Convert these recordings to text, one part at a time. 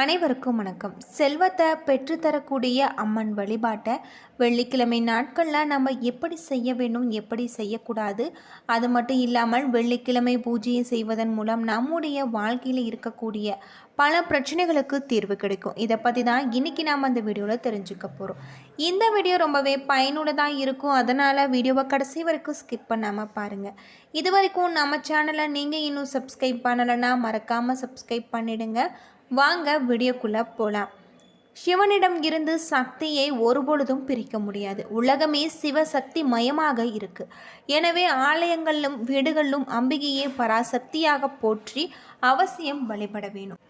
அனைவருக்கும் வணக்கம். செல்வத்தை பெற்றுத்தரக்கூடிய அம்மன் வழிபாட்டை வெள்ளிக்கிழமை நாட்களில் நம்ம எப்படி செய்ய வேண்டும் எப்படி செய்யக்கூடாது அது மட்டும் இல்லாமல் வெள்ளிக்கிழமை பூஜையை செய்வதன் மூலம் நம்முடைய வாழ்க்கையில் இருக்கக்கூடிய பல பிரச்சனைகளுக்கு தீர்வு கிடைக்கும். இதை பற்றி தான் இன்றைக்கி நாம் அந்த வீடியோவில் தெரிஞ்சுக்க போகிறோம் இந்த வீடியோ ரொம்பவே பயனுள்ளதாக இருக்கும். அதனால் வீடியோவை கடைசி வரைக்கும் ஸ்கிப் பண்ணாமல் பாருங்கள் இது வரைக்கும் நம்ம சேனலை நீங்கள் இன்னும் சப்ஸ்கிரைப் பண்ணலைன்னா மறக்காமல் சப்ஸ்கிரைப் பண்ணிவிடுங்க வாங்க வீடியோக்குள்ளே போகலாம் சிவனிடம் இருந்து சக்தியை ஒருபொழுதும் பிரிக்க முடியாது. உலகமே சிவசக்தி மயமாக இருக்கு. எனவே ஆலயங்களிலும் வீடுகளிலும் அம்பிகையை பராசக்தியாக போற்றி அவசியம் வழிபட வேணும்.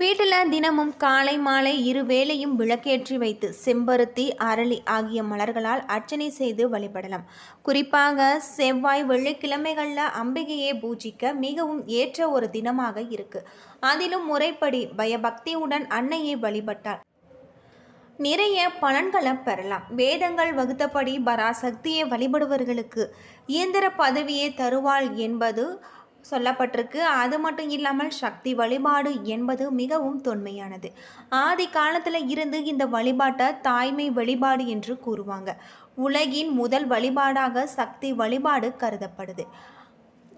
வீட்டில் தினமும் காலை மாலை இரு வேளையும் விளக்கேற்றி வைத்து செம்பருத்தி அரளி ஆகிய மலர்களால் அர்ச்சனை செய்து வழிபடலாம். குறிப்பாக செவ்வாய் வெள்ளிக்கிழமைகளில் அம்பிகையை பூஜிக்க மிகவும் ஏற்ற ஒரு தினமாக இருக்கு. அதிலும் முறைப்படி பயபக்தியுடன் அன்னையை வழிபட்டால் நிறைய பலன்களை பெறலாம். வேதங்கள் வகுத்தபடி பராசக்தியை வழிபடுபவர்களுக்கு இயந்திர பதவியை தருவாள் என்பது சொல்லப்பட்டிருக்கு. அது மட்டும் இல்லாமல் சக்தி வழிபாடு என்பது மிகவும் தொன்மையானது. ஆதி காலத்தில் இருந்து இந்த வழிபாட்டை தாய்மை வழிபாடு என்று கூறுவாங்க. உலகின் முதல் வழிபாடாக சக்தி வழிபாடு கருதப்படுது.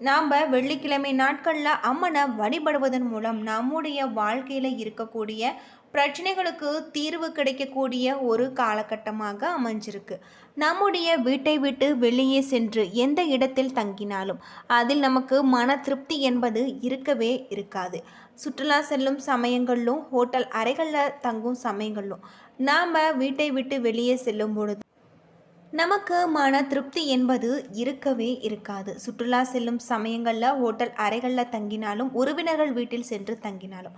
நாம் வெள்ளிக்கிழமை நாட்களில் அம்மனை வழிபடுவதன் மூலம் நம்முடைய வாழ்க்கையில் இருக்கக்கூடிய பிரச்சனைகளுக்கு தீர்வு கிடைக்கக்கூடிய ஒரு காலகட்டமாக அமைஞ்சிருக்கு. நம்முடைய வீட்டை விட்டு வெளியே சென்று எந்த இடத்தில் தங்கினாலும் அதில் நமக்கு மன திருப்தி என்பது இருக்கவே இருக்காது. சுற்றுலா செல்லும் சமயங்களிலும் ஹோட்டல் அறைகளில் தங்கும் சமயங்களிலும் நாம் வீட்டை விட்டு வெளியே செல்லும் பொழுது நமக்கு மன திருப்தி என்பது இருக்கவே இருக்காது. சுற்றுலா செல்லும் சமயங்களில் ஹோட்டல் அறைகளில் தங்கினாலும் உறவினர்கள் வீட்டில் சென்று தங்கினாலும்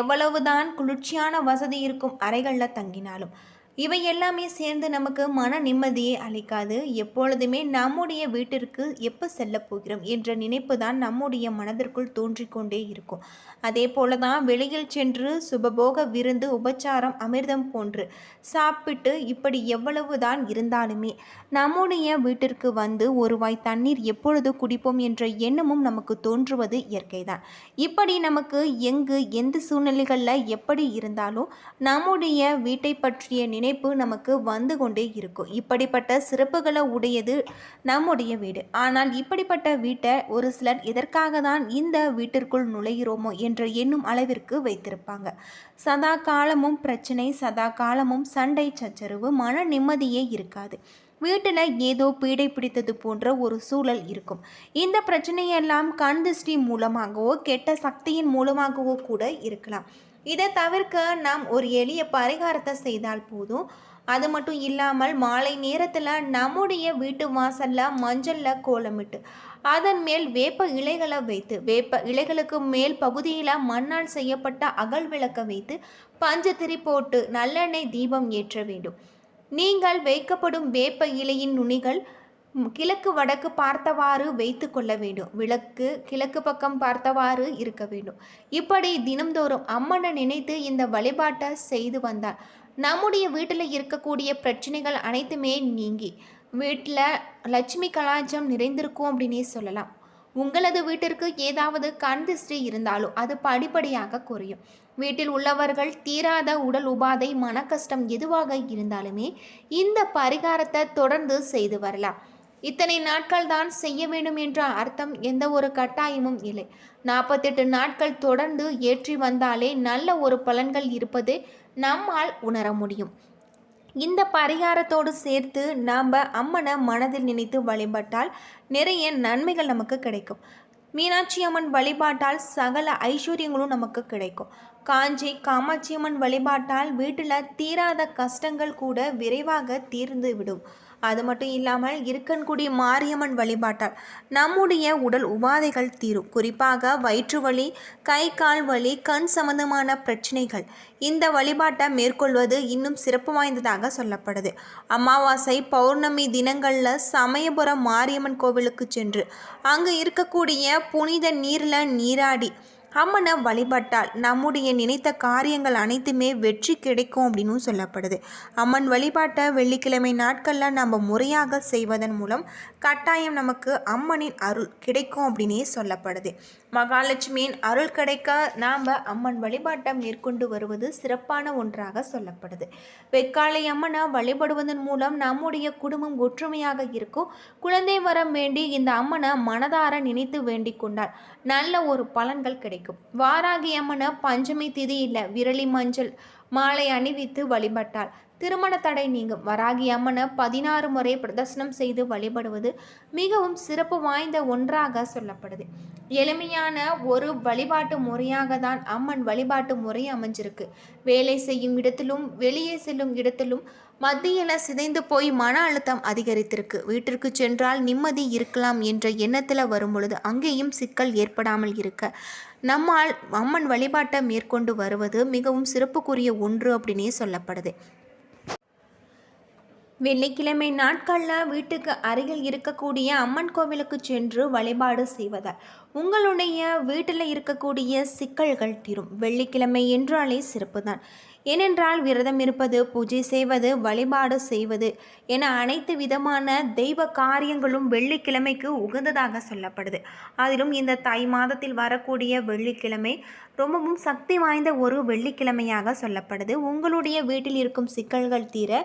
எவ்வளவுதான் குளிர்ச்சியான வசதி இருக்கும் அறைகளில் தங்கினாலும் இவை எல்லாமே சேர்ந்து நமக்கு மன நிம்மதியை அளிக்காது. எப்பொழுதுமே நம்முடைய வீட்டிற்கு எப்போ செல்ல போகிறோம் என்ற நினைப்பு தான் நம்முடைய மனதிற்குள் தோன்றிக்கொண்டே இருக்கும். அதே போல தான் வெளியில் சென்று சுபபோக விருந்து உபச்சாரம் அமிர்தம் போன்று சாப்பிட்டு இப்படி எவ்வளவு தான் இருந்தாலுமே நம்முடைய வீட்டிற்கு வந்து ஒரு வாய் தண்ணீர் எப்பொழுது குடிப்போம் என்ற எண்ணமும் நமக்கு தோன்றுவது இயற்கைதான். இப்படி நமக்கு எங்கு எந்த சூழ்நிலைகளில் எப்படி இருந்தாலும் நம்முடைய வீட்டை பற்றிய நினைப்பு நமக்கு வந்து கொண்டே இருக்கும். இப்படிப்பட்ட சிறப்புகளை உடையது நம்முடைய வீடு. ஆனால் இப்படிப்பட்ட வீட்டை ஒரு சிலர் எதற்காக தான் இந்த வீட்டிற்குள் நுழைகிறோமோ என்ற எண்ணும் அளவிற்கு வைத்திருப்பாங்க. சதா காலமும் பிரச்சனை சதா காலமும் சண்டை சச்சரவு மன நிம்மதியே இருக்காது. வீட்டில் ஏதோ பீடை பிடித்தது போன்ற ஒரு சூழல் இருக்கும். இந்த பிரச்சனையெல்லாம் கண் திருஷ்டி மூலமாகவோ கெட்ட சக்தியின் மூலமாகவோ கூட இருக்கலாம். இதை தவிர்க்க நாம் ஒரு எளிய பரிகாரத்தை செய்தால் போதும். அது மட்டும் இல்லாமல் மாலை நேரத்தில் நம்முடைய வீட்டு வாசலில் மஞ்சளில் கோலமிட்டு அதன் மேல் வேப்ப இலைகளை வைத்து வேப்ப இலைகளுக்கு மேல் பகுதியில் மண்ணால் செய்யப்பட்ட அகல் விளக்க வைத்து பஞ்சத்திரி போட்டு நல்லெண்ணெய் தீபம் ஏற்ற வேண்டும். நீங்கள் வைக்கப்படும் வேப்ப இலையின் நுனிகள் கிழக்கு வடக்கு பார்த்தவாறு வைத்து கொள்ள வேண்டும். விளக்கு கிழக்கு பக்கம் பார்த்தவாறு இருக்க வேண்டும். இப்படி தினம்தோறும் அம்மனை நினைத்து இந்த வழிபாட்டை செய்து வந்தார் நம்முடைய வீட்டில் இருக்கக்கூடிய பிரச்சனைகள் அனைத்துமே நீங்கி வீட்டில் லட்சுமி கலாச்சாரம் நிறைந்திருக்கும் அப்படின்னே சொல்லலாம். உங்களது வீட்டிற்கு ஏதாவது கண் திருஷ்டி இருந்தாலும் அது படிப்படியாக குறையும். வீட்டில் உள்ளவர்கள் தீராத உடல் உபாதை மன கஷ்டம் எதுவாக இருந்தாலுமே இந்த பரிகாரத்தை தொடர்ந்து செய்து வரலாம். இத்தனை நாட்கள் தான் செய்ய வேண்டும் என்ற அர்த்தம் எந்த ஒரு கட்டாயமும் இல்லை. நாற்பத்தெட்டு நாட்கள் தொடர்ந்து ஏற்றி வந்தாலே நல்ல ஒரு பலன்கள் இருப்பது நம்மால் உணர முடியும். இந்த பரிகாரத்தோடு சேர்த்து நாம் அம்மனை மனதில் நினைத்து வழிபட்டால் நிறைய நன்மைகள் நமக்கு கிடைக்கும். மீனாட்சி அம்மன் வழிபாட்டால் சகல ஐஸ்வர்யங்களும் நமக்கு கிடைக்கும். காஞ்சி காமாட்சி அம்மன் வழிபாட்டால் வீட்டில் தீராத கஷ்டங்கள் கூட விரைவாக தீர்ந்து விடும். அது மட்டும் இல்லாமல் இருக்கன்குடி மாரியம்மன் வழிபாட்டால் நம்முடைய உடல் உபாதைகள் தீரும். குறிப்பாக வயிற்று வலி கை கால் வலி கண் சம்பந்தமான பிரச்சனைகள். இந்த வழிபாட்டை மேற்கொள்வது இன்னும் சிறப்பு வாய்ந்ததாக சொல்லப்படுது. அமாவாசை பௌர்ணமி தினங்களில் சமயபுரம் மாரியம்மன் கோவிலுக்கு சென்று அங்கு இருக்கக்கூடிய புனித நீரில் நீராடி அம்மனை வழிபட்டால் நம்முடைய நினைத்த காரியங்கள் அனைத்துமே வெற்றி கிடைக்கும் அப்படின்னு சொல்லப்படுது. அம்மன் வழிபாட்டை வெள்ளிக்கிழமை நாட்களில் நம்ம முறையாக செய்வதன் மூலம் கட்டாயம் நமக்கு அம்மனின் அருள் கிடைக்கும் அப்படின்னே சொல்லப்படுது. மகாலட்சுமியின் அருள் கிடைக்க நாம் அம்மன் வழிபாட்டை மேற்கொண்டு வருவது சிறப்பான ஒன்றாக சொல்லப்படுது. வெக்காளை அம்மனை வழிபடுவதன் மூலம் நம்முடைய குடும்பம் ஒற்றுமையாக இருக்கும். குழந்தை வரம் வேண்டி இந்த அம்மனை மனதார நினைத்து வேண்டிக் கொண்டால் நல்ல ஒரு பலன்கள் கிடைக்கும். வாராகி அம்மனை பஞ்சமி திதி இல்லை விரலி மஞ்சள் மாலை அணிவித்து வழிபட்டால் திருமண தடை நீங்கும். வராகி அம்மனை பதினாறு முறை பிரதர்சனம் செய்து வழிபடுவது மிகவும் சிறப்பு வாய்ந்த ஒன்றாக சொல்லப்படுது. எளிமையான ஒரு வழிபாட்டு முறையாக தான் அம்மன் வழிபாட்டு முறை அமைஞ்சிருக்கு. வேலை செய்யும் இடத்திலும் வெளியே செல்லும் இடத்திலும் மத்தியில் சிதைந்து போய் மன அழுத்தம் அதிகரித்திருக்கு. வீட்டிற்கு சென்றால் நிம்மதி இருக்கலாம் என்ற எண்ணத்தில் வரும் பொழுது அங்கேயும் சிக்கல் ஏற்படாமல் இருக்க. நம்மால் அம்மன் வழிபாட்டை மேற்கொண்டு வருவது மிகவும் சிறப்புக்குரிய ஒன்று அப்படின்னே சொல்லப்படுது. வெள்ளிக்கிழமை நாட்களில் வீட்டுக்கு அருகில் இருக்கக்கூடிய அம்மன் கோவிலுக்கு சென்று வழிபாடு செய்வதால் உங்களுடைய வீட்டில் இருக்கக்கூடிய சிக்கல்கள் தீரும். வெள்ளிக்கிழமை என்றாலே சிறப்பு தான் ஏனென்றால் விரதம் இருப்பது பூஜை செய்வது வழிபாடு செய்வது என அனைத்து விதமான தெய்வ காரியங்களும் வெள்ளிக்கிழமைக்கு உகந்ததாக சொல்லப்படுது. அதிலும் இந்த தை மாதத்தில் வரக்கூடிய வெள்ளிக்கிழமை ரொம்பவும் சக்தி வாய்ந்த ஒரு வெள்ளிக்கிழமையாக சொல்லப்படுது. உங்களுடைய வீட்டில் இருக்கும் சிக்கல்கள் தீர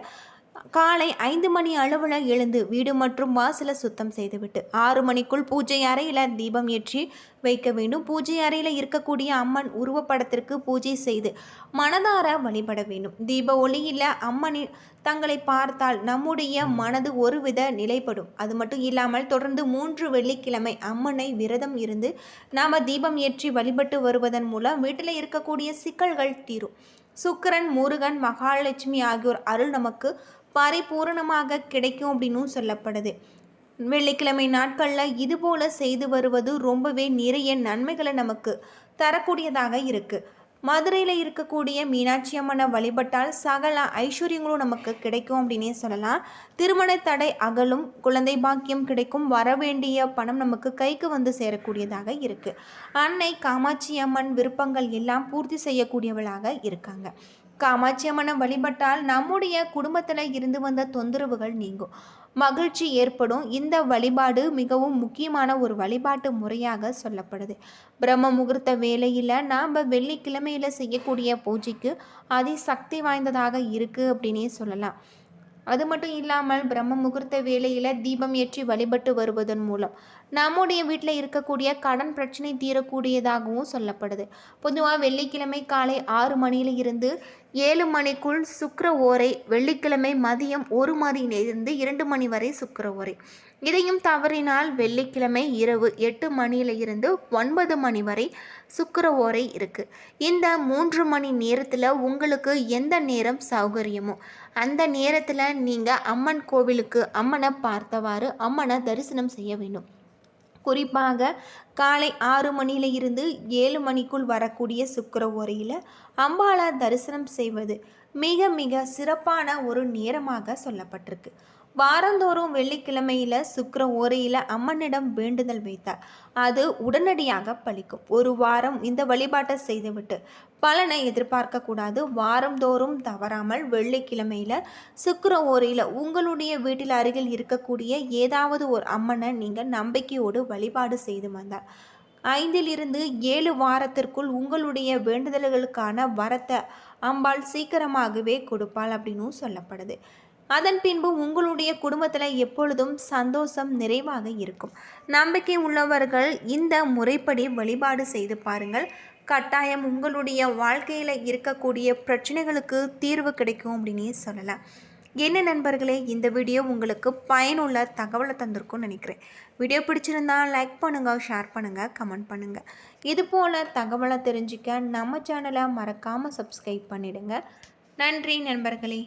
காலை ஐந்து மணி அளவில் எழுந்து வீடு மற்றும் வாசலை சுத்தம் செய்துவிட்டு ஆறு மணிக்குள் பூஜை அறையில் தீபம் ஏற்றி வைக்க வேண்டும். பூஜை அறையில் இருக்கக்கூடிய அம்மன் உருவப்படத்திற்கு பூஜை செய்து மனதார வழிபட வேண்டும். தீப ஒளியில் அம்மனின் தங்களை பார்த்தால் நம்முடைய மனது ஒருவித நிலைப்படும். அது மட்டும் இல்லாமல் தொடர்ந்து மூன்று வெள்ளிக்கிழமை அம்மனை விரதம் இருந்து நாம் தீபம் ஏற்றி வழிபட்டு வருவதன் மூலம் வீட்டில் இருக்கக்கூடிய சிக்கல்கள் தீரும். சுக்கரன் முருகன் மகாலட்சுமி ஆகியோர் அருள் நமக்கு பரிபூரணமாக கிடைக்கும் அப்படின்னும் சொல்லப்படுது. வெள்ளிக்கிழமை நாட்களில் இதுபோல் செய்து வருவது ரொம்பவே நிறைய நன்மைகளை நமக்கு தரக்கூடியதாக இருக்குது மதுரையில் இருக்கக்கூடிய மீனாட்சி அம்மனை வழிபட்டால் சகல ஐஸ்வர்யங்களும் நமக்கு கிடைக்கும் அப்படின்னே சொல்லலாம். திருமண தடை அகலும் குழந்தை பாக்கியம் கிடைக்கும் வரவேண்டிய பணம் நமக்கு கைக்கு வந்து சேரக்கூடியதாக இருக்குது அன்னை காமாட்சி அம்மன் விருப்பங்கள் எல்லாம் பூர்த்தி செய்யக்கூடியவளாக இருக்காங்க. காமாட்சி அம்மனை வழிபட்டால் நம்முடைய குடும்பத்தில் இருந்து வந்த தொந்தரவுகள் நீங்கும். மகிழ்ச்சி ஏற்படும். இந்த வழிபாடு மிகவும் முக்கியமான ஒரு வழிபாட்டு முறையாக சொல்லப்படுது. பிரம்ம முகூர்த்த வேலையில் நாம் வெள்ளிக்கிழமையில் செய்யக்கூடிய பூஜைக்கு அதி சக்தி வாய்ந்ததாக இருக்குது அப்படின்னே சொல்லலாம். அது மட்டும் இல்லாமல் பிரம்ம முகூர்த்த வேலையில் தீபம் ஏற்றி வழிபட்டு வருவதன் மூலம் நம்முடைய வீட்டில் இருக்கக்கூடிய கடன் பிரச்சனை தீரக்கூடியதாகவும் சொல்லப்படுது. பொதுவாக வெள்ளிக்கிழமை காலை ஆறு மணியில் இருந்து ஏழு மணிக்குள் சுக்கர ஓரை வெள்ளிக்கிழமை மதியம் ஒரு மணியிலிருந்து இரண்டு மணி வரை சுக்கர ஓரை. இதையும் தவறினால் வெள்ளிக்கிழமை இரவு எட்டு மணியில இருந்து ஒன்பது மணி வரை சுக்கர ஓரை இருக்குது இந்த மூன்று மணி நேரத்தில் உங்களுக்கு எந்த நேரம் சௌகரியமோ அந்த நேரத்தில் நீங்கள் அம்மன் கோவிலுக்கு அம்மனை பார்த்தவாறு அம்மனை தரிசனம் செய்ய வேண்டும். குறிப்பாக காலை ஆறு மணியில இருந்து ஏழு மணிக்குள் வரக்கூடிய சுக்கர உரையில் அம்பாளை தரிசனம் செய்வது மிக மிக சிறப்பான ஒரு நேரமாக சொல்லப்பட்டிருக்கு. வாரந்தோறும் வெள்ளிக்கிழமையில் சுக்கர ஓரையில் அம்மனிடம் வேண்டுதல் வைத்தார். அது உடனடியாக பலிக்கும். ஒரு வாரம் இந்த வழிபாட்டை செய்துவிட்டு பலனை எதிர்பார்க்கக்கூடாது வாரந்தோறும் தவறாமல் வெள்ளிக்கிழமையில் சுக்கர ஓரையில் உங்களுடைய வீட்டில் அருகில் இருக்கக்கூடிய ஏதாவது ஒரு அம்மனை நீங்கள் நம்பிக்கையோடு வழிபாடு செய்து வந்தார். ஐந்திலிருந்து ஏழு வாரத்திற்குள் உங்களுடைய வேண்டுதல்களுக்கான வரத்தை அம்பாள் சீக்கிரமாகவே கொடுப்பாள் அப்படின்னும் சொல்லப்படுது. அதன் பின்பு உங்களுடைய குடும்பத்தில் எப்பொழுதும் சந்தோஷம் நிறைவாக இருக்கும். நம்பிக்கை உள்ளவர்கள் இந்த முறைப்படி வழிபாடு செய்து பாருங்கள். கட்டாயம் உங்களுடைய வாழ்க்கையில் இருக்கக்கூடிய பிரச்சனைகளுக்கு தீர்வு கிடைக்கும் அப்படின்னே சொல்லலாம். என்ன நண்பர்களே இந்த வீடியோ உங்களுக்கு பயனுள்ள தகவலை தந்திருக்கும்னு நினைக்கிறேன். வீடியோ பிடிச்சிருந்தா லைக் பண்ணுங்கள் ஷேர் பண்ணுங்கள் கமெண்ட் பண்ணுங்கள் இது போல் தகவலை தெரிஞ்சுக்க நம்ம சேனலை மறக்காமல் சப்ஸ்கிரைப் பண்ணிவிடுங்க நன்றி நண்பர்களே.